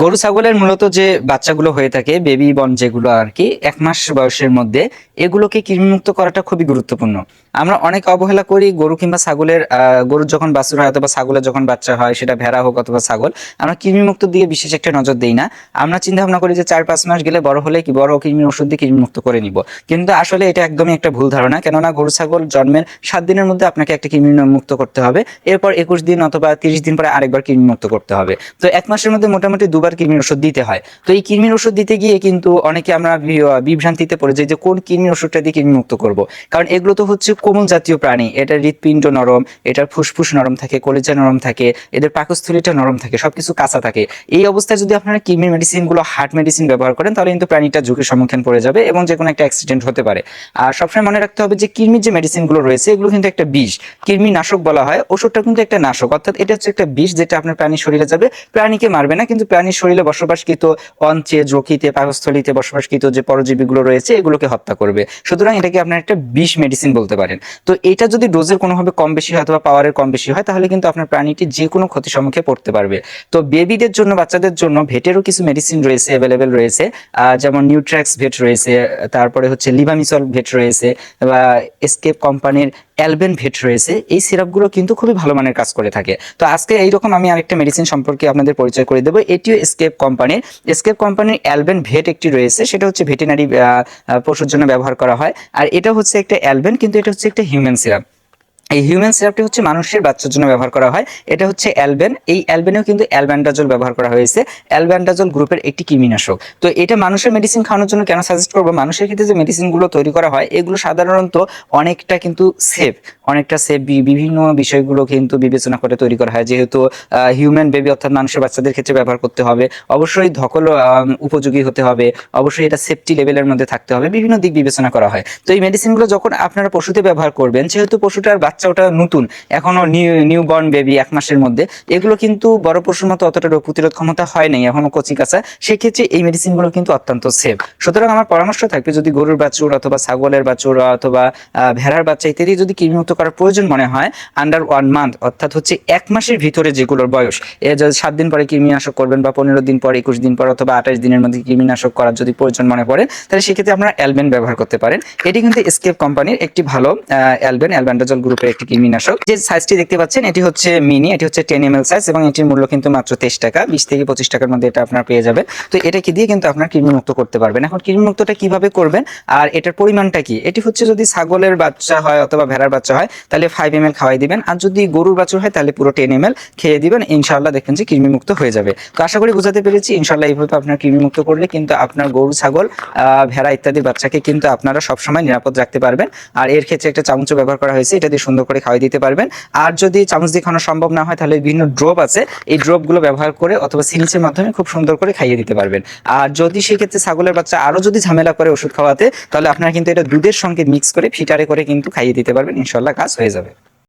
গরু, ছাগলের মূলত যে বাচ্চাগুলো হয়ে থাকে বেবি বন যেগুলো আর কি এক মাস বয়সের মধ্যে, এগুলোকে কৃমিমুক্ত করাটা খুবই গুরুত্বপূর্ণ। আমরা অনেক অবহেলা করি গরু কিংবা ছাগলের গরুর যখন বাছুর হয় অথবা ছাগলের যখন বাচ্চা হয়, সেটা ভেড়া হোক অথবা ছাগল, আমরা কৃমিমুক্ত দিয়ে বিশেষ একটা নজর দেই না। আমরা চিন্তা ভাবনা করি যে চার পাঁচ মাস গেলে বড় হলে কি বড় কৃমির ওষুধ দিয়ে কৃমিমুক্ত করে নিব। কিন্তু আসলে এটা একদমই একটা ভুল ধারণা, কেননা গরু, ছাগল জন্মের সাত দিনের মধ্যে আপনাকে একটা কৃমি মুক্ত করতে হবে, এরপর একুশ দিন অথবা তিরিশ দিন পরে আরেকবার কৃমিমুক্ত করতে হবে। তো এক মাসের মধ্যে মোটামুটি দুবার কৃমির ওষুধ দিতে হয়। তো এই কৃমির ওষুধ দিতে গিয়ে কিন্তু অনেকে আমরা বিভ্রান্তিতে পড়ে যাই যে কোন কৃমির ওষুধটা দিয়ে কৃমি মুক্ত করব। কারণ এগুলো তো হচ্ছে কোমল জাতীয় প্রাণী। এটার হৃৎপিণ্ড নরম, এটার ফুসফুস নরম থাকে, কলেজা নরম থাকে, এদের পাকস্থলীটা নরম থাকে, সবকিছু কাঁচা থাকে। এই অবস্থায় যদি আপনারা কৃমির মেডিসিনগুলো হার্ট মেডিসিন ব্যবহার করেন, তাহলে কিন্তু প্রাণীটা ঝুঁকির সম্মুখীন পড়ে যাবে এবং যে কোনো একটা অ্যাক্সিডেন্ট হতে পারে। আর সবসময় মনে রাখতে হবে যে কৃমির যে মেডিসিনগুলো রয়েছে, এগুলো কিন্তু একটা বিষ। কৃমি নাশক বলা হয়, ওষুধটা কিন্তু একটা নাশক। অর্থাৎ এটা হচ্ছে একটা বিষ যেটা আপনার প্রাণীর শরীরে যাবে, প্রাণীকে মারবে না, কিন্তু প্রাণীর শরীরে বসবাসকৃত অঞ্চে যকৃতে পাকস্থলীতে বসবাসকৃত যে পরজীবীগুলো রয়েছে, এগুলোকে হত্যা করবে। সুতরাং এটাকে আপনার একটা বিষ মেডিসিন বলতে পারেন। তো এটা যদি ডোজের কোনোভাবে কম বেশি হয় অথবা পাওয়ারের কম বেশি হয়, তাহলে কিন্তু আপনার প্রাণীটি যে কোনো ক্ষতির সম্মুখে পড়তে পারবে। তো বেবিদের জন্য, বাচ্চাদের জন্য ভেটেরও কিছু মেডিসিন রয়েছে অ্যাভেলেবেল রয়েছে। যেমন নিউট্রাক্স ভেট রয়েছে, তারপরে হচ্ছে লিভামিসল ভেট রয়েছে, বা এসকেপ কোম্পানির অ্যালবেন ভেট রয়েছে, এই সিরাপগুলো কিন্তু খুবই ভালো মানের কাজ করে থাকে। তো আজকে এইরকম আমি আরেকটা মেডিসিন সম্পর্কে আপনাদের পরিচয় করে দেবো, এটিও স্কেপ কোম্পানির স্কেপ কোম্পানির অ্যালবেন ভেট একটি রয়েছে, সেটা হচ্ছে ভেটেনারি পশুর জন্য ব্যবহার করা হয়। আর এটা হচ্ছে একটা অ্যালবেন, কিন্তু এটা হচ্ছে একটা হিউম্যান সিরাপ এই হিউম্যান সিরাপটি হচ্ছে মানুষের বাচ্চার জন্য ব্যবহার করা হয়। এটা হচ্ছে অ্যালবেন। এই অ্যালবেনেও কিন্তু অ্যালব্যান্ডাজল ব্যবহার করা হয়েছে। অ্যালব্যান্ডাজল গ্রুপের একটি কৃমিনাশক। তো এটা মানুষের মেডিসিন খাওয়ানোর জন্য কেন সাজেস্ট করব? মানুষের ক্ষেত্রে যে মেডিসিনগুলো তৈরি করা হয়, এগুলো সাধারণত অনেকটা কিন্তু সেফ অনেকটা সেফ বিভিন্ন বিষয়গুলো কিন্তু বিবেচনা করে তৈরি করা হয়। যেহেতু হিউম্যান বেবি অর্থাৎ মানুষের বাচ্চাদের ক্ষেত্রে ব্যবহার করতে হবে। অবশ্যই ধকল উপযোগী হতে হবে। অবশ্যই এটা সেফটি লেভেলের মধ্যে থাকতে হবে। বিভিন্ন দিক বিবেচনা করা হয়। তো এই মেডিসিনগুলো যখন আপনারা পশুতে ব্যবহার করবেন, যেহেতু পশুটার বাচ্চা ওটা নতুন, এখনও নিউ বর্ন বেবি এক মাসের মধ্যে, এগুলো কিন্তু বড় পশুর মতো অতটা রোগ প্রতিরোধ ক্ষমতা হয় নাই, এখনও কচি কাঁচা সেক্ষেত্রে এই মেডিসিনগুলো কিন্তু অত্যন্ত সেফ সুতরাং আমার পরামর্শ থাকবে যদি গরুর বাছুর অথবা ছাগলের বাছুর অথবা ভেড়ার বাচ্চা ইত্যাদি যদি কৃমিমুক্ত করার প্রয়োজন মনে হয় আন্ডার ওয়ান মান্থ অর্থাৎ হচ্ছে এক মাসের ভিতরে যেগুলোর বয়স, এ যদি সাত দিন পরে কৃমিনাশক করবেন বা পনেরো দিন পর, একুশ দিন পর অথবা আঠাশ দিনের মধ্যে কৃমিনাশক করার যদি প্রয়োজন মনে পড়ে, তাহলে সেক্ষেত্রে আপনারা অ্যালবেন ব্যবহার করতে পারেন। এটি কিন্তু এসকেপ কোম্পানির একটি ভালো অ্যালবেন, অ্যালবেন্ডাজল গ্রুপের একটি কৃমিনাশক যে সাইজটি দেখতে পাচ্ছেন, এটি হচ্ছে মিনি, এটি হচ্ছে টেন এম সাইজ এবং এটির মূল্য কিন্তু মাত্র তেইশ টাকা, বিশ থেকে পঁচিশ টাকার মধ্যে এটা আপনার পেয়ে যাবে তো এটাকে দিয়ে কিন্তু আপনার কৃমিমুক্ত করতে পারবেন। এখন কৃমিমুক্তটা কীভাবে করবেন আর এটার পরিমাণটা কি? এটি হচ্ছে যদি ছাগলের বাচ্চা হয় অথবা ভেড়ার বাচ্চা হয়, তাহলে ফাইভ এম এল খাওয়াই দিবেন। আর যদি গরুর বাছুর হয়, তাহলে পুরো টেন এম এল খেয়ে দিবেন। ইনশাল্লাহ দেখবেন যে কৃমিমুক্ত হয়ে যাবে। তো আশা করি বুঝাতে পেরেছি। ইনশাল্লাহ এইভাবে আপনার কৃমিমুক্ত করলে কিন্তু আপনার গরু, ছাগল ভেড়া ইত্যাদি বাচ্চাকে কিন্তু আপনারা সবসময় নিরাপদ রাখতে পারবেন। আর এর ক্ষেত্রে একটা চামচ ব্যবহার করা হয়েছে, এটা দিয়ে সুন্দর করে খাওয়াই দিতে পারবেন। আর যদি চামচ দিয়ে খাওয়ানো সম্ভব না হয়, তাহলে বিভিন্ন ড্রপ আছে। এই ড্রপগুলো ব্যবহার করে অথবা সিরিঞ্জের মাধ্যমে খুব সুন্দর করে খাইয়ে দিতে পারবেন। আর যদি সেক্ষেত্রে ছাগলের বাচ্চা আরও যদি ঝামেলা করে ওষুধ খাওয়াতে, তাহলে আপনারা কিন্তু এটা দুধের সঙ্গে মিক্স করে ফিটারে করে কিন্তু খাইয়ে দিতে পারবেন। ইনশাল্লাহ কাজ হয়ে যাবে।